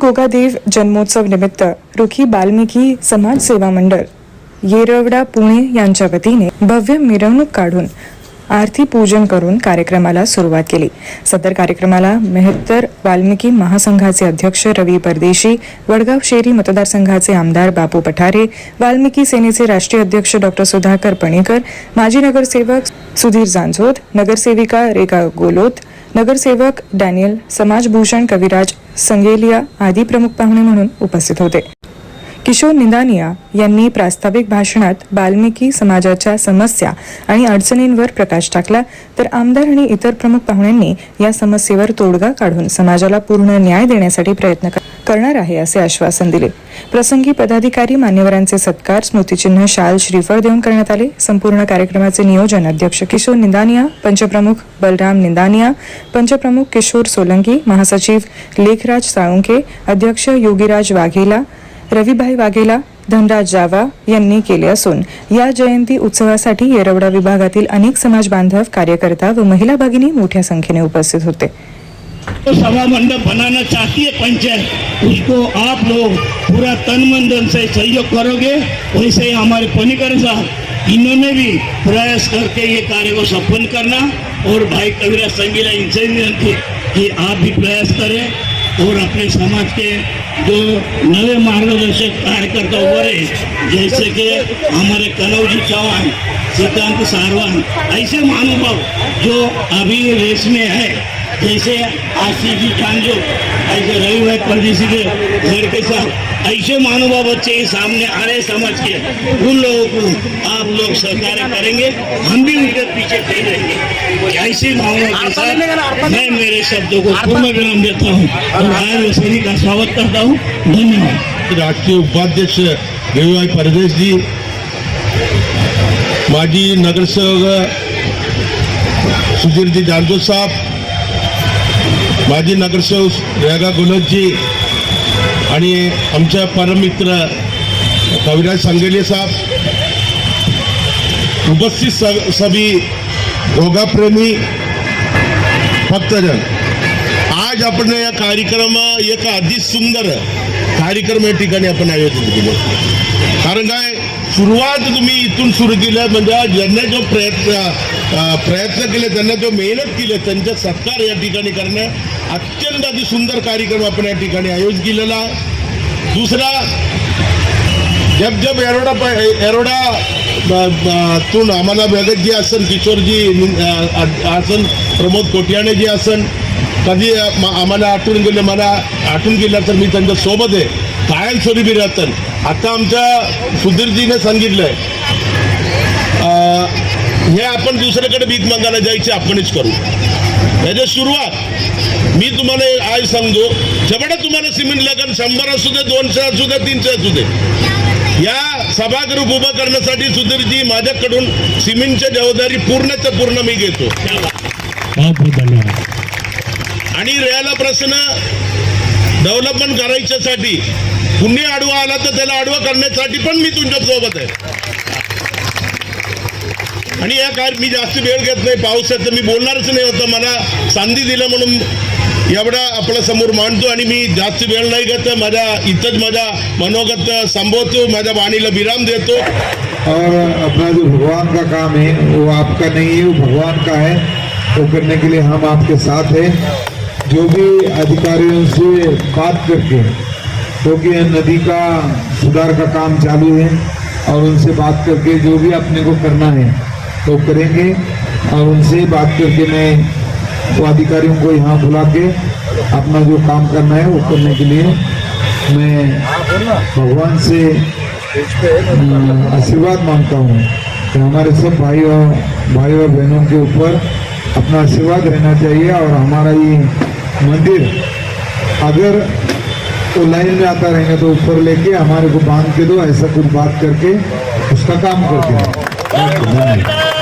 गोगादेव जन्मोत्सव निमित्त रुखी बाल्मिकी समाज सेवा मंडळ येरवडा पुणे यांच्या वतीने भव्य मिरवणूक काढून आरती पूजन करून कार्यक्रमाला सुरुवात केली. सदर कार्यक्रमाला मेहत्तर वाल्मिकी महासंघाचे अध्यक्ष रवी परदेशी वडगाव शेरी मतदारसंघाचे आमदार बापू पठारे वाल्मिकी सेनेचे राष्ट्रीय अध्यक्ष डॉक्टर सुधाकर पणेकर माजी नगरसेवक सुधीर जानझोत नगरसेविका रेखा गोलोत नगरसेवक डॅनियल समाजभूषण कविराज संगेलिया आदी प्रमुख पाहुणे म्हणून उपस्थित होते. किशोर निंदानिया यांनी प्रास्ताविक भाषणात बाल्मिकी समाजाच्या समस्या आणि अडचणींवर प्रकाश टाकला तर आमदार आणि इतर प्रमुख पाहुण्यांनी या समस्येवर तोडगा काढून समाजाला पूर्ण न्याय देण्यासाठी प्रयत्न करणार आहे असे आश्वासन दिले. प्रसंगी पदाधिकारी मान्यवरांचे सत्कार स्मृतिचिन्ह शाल श्रीफळ देऊन करण्यात आले. संपूर्ण कार्यक्रमाचे नियोजन अध्यक्ष किशोर निंदानिया पंचप्रमुख बलराम निंदानिया पंचप्रमुख किशोर सोलंकी महासचिव लेखराज साळुंके अध्यक्ष योगीराज वाघेला रविभाई वाघेला धनराज जावा यांनी केले असून या जयंती उत्सवासाठी येरवडा विभागातील अनेक समाज बांधव कार्यकर्ता व महिला भगिनी मोठ्या संख्येने उपस्थित होते. तो सभा मंडप बनाना चाहती है पंचायत। उसको आप लोग पूरा तन मन धन से सहयोग करोगे वैसे ही हमारे पनिकर साहब इन्होंने भी प्रयास करके ये कार्य को सफल करना और भाई कविराज संगीला इनसे विनती कि आप भी प्रयास करें। और अपने समाज के जो नए मार्गदर्शक कार्यकर्ता उभरे जैसे कि हमारे कनौजी चौहान सिद्धांत सारवान ऐसे महानुभाव जो अभी रेस में है जैसे आशी जी चांजो ऐसे रवि भाई परदेसी के घर के साथ ऐसे महानुभाव बच्चे के सामने आ रहे समझ के। उन लोगों को आप लोग सहकार्य करेंगे हम भी उनके पीछे खड़े रहेंगे। ऐसी भावना के साथ मैं मेरे शब्दों को पूर्ण विराम देता हूँ। और आए वसैनी का स्वागत करता हूँ। धन्यवाद। राष्ट्रीय उपाध्यक्ष रविभाई परदेश जी माजी नगरसेवक सुधीरजी जानजो साहेब माजी नगरसेवक रेगा गुलजी आणि आमच्या परमित्र कविराज सांगेले साहेब उपस्थित स- सभी योगाप्रेमी भक्तजन आज आपण या कार्यक्रम एक अति सुंदर कार्यक्रम या ठिकाणी आपण आयोजित केले. कारण काय? सुरुवात तुम्ही इथून सुरू केलं म्हणजे ज्यांना जो प्रयत्न प्रयत्न केले त्यांना जो मेहनत केली त्यांचा सत्कार या ठिकाणी करणं अत्यंत अति सुंदर कार्यक्रम आपण या ठिकाणी आयोजित केलेला आहे. दुसरा जब जब एरोडा प- एरोडा तून आम्हाला बघत जी असन किशोरजी अ- असन प्रमोद कोटियाने जी असन कधी आम्हाला आठवून गेले मला आठवून गेलं तर मी त्यांच्यासोबत आहे. कायम स्वरूपी राहतं आता आमच्या सुधीरजीने सांगितलंय. अ, हे आपण दुसऱ्याकडे भीक मागायला जायचे आपणच करू. याची सुरुवात मी तुम्हाला आज सांगतो. जेवढं तुम्हाला सिमेंट लागेल शंभर असू दे दोनशे असू दे तीनशे असू दे. या सभागृह उभं करण्यासाठी सुधीरजी माझ्याकडून सिमेंटची जबाबदारी पूर्णच्या पूर्ण मी घेतो. आणि रेयाला प्रश्न डेव्हलपमेंट करायच्यासाठी कुणी आडवा आला तर त्याला आडवा करण्यासाठी पण मी तुमच्यासोबत आहे. आणि या काय मी जास्त वेळ घेत नाही पावसाचं मी बोलणारच नाही होतं. मला संधी दिलं म्हणून एवढा आपल्यासमोर मांडतो आणि मी जास्त वेळ नाही घेत. माझ्या इथंच माझ्या मनोगत संबोधतो माझ्या वाणीला विराम देतो. और अपना जो भगवान का काम है वो आपका नहीं है वो भगवान का है। वो करने के लिए हम आपके साथ हैं। जो भी अधिकारियों से बात करके क्योंकि यह नदी का सुधार का काम चालू है और उनसे बात करके जो भी अपने को करना है तो करेंगे। और उनसे बात करके मैं वो अधिकारियों को यहाँ बुला के अपना जो काम करना है, वो करने के लिए मैं भगवान से आशीर्वाद माँगता हूँ कि हमारे सब भाई और भाई और बहनों के ऊपर अपना आशीर्वाद रहना चाहिए और हमारा ये मंदिर अगर वो लाइन में आता रहेंगे तो ऊपर लेके हमारे को बांध के दो ऐसा कुछ बात करके उसका काम करते हैं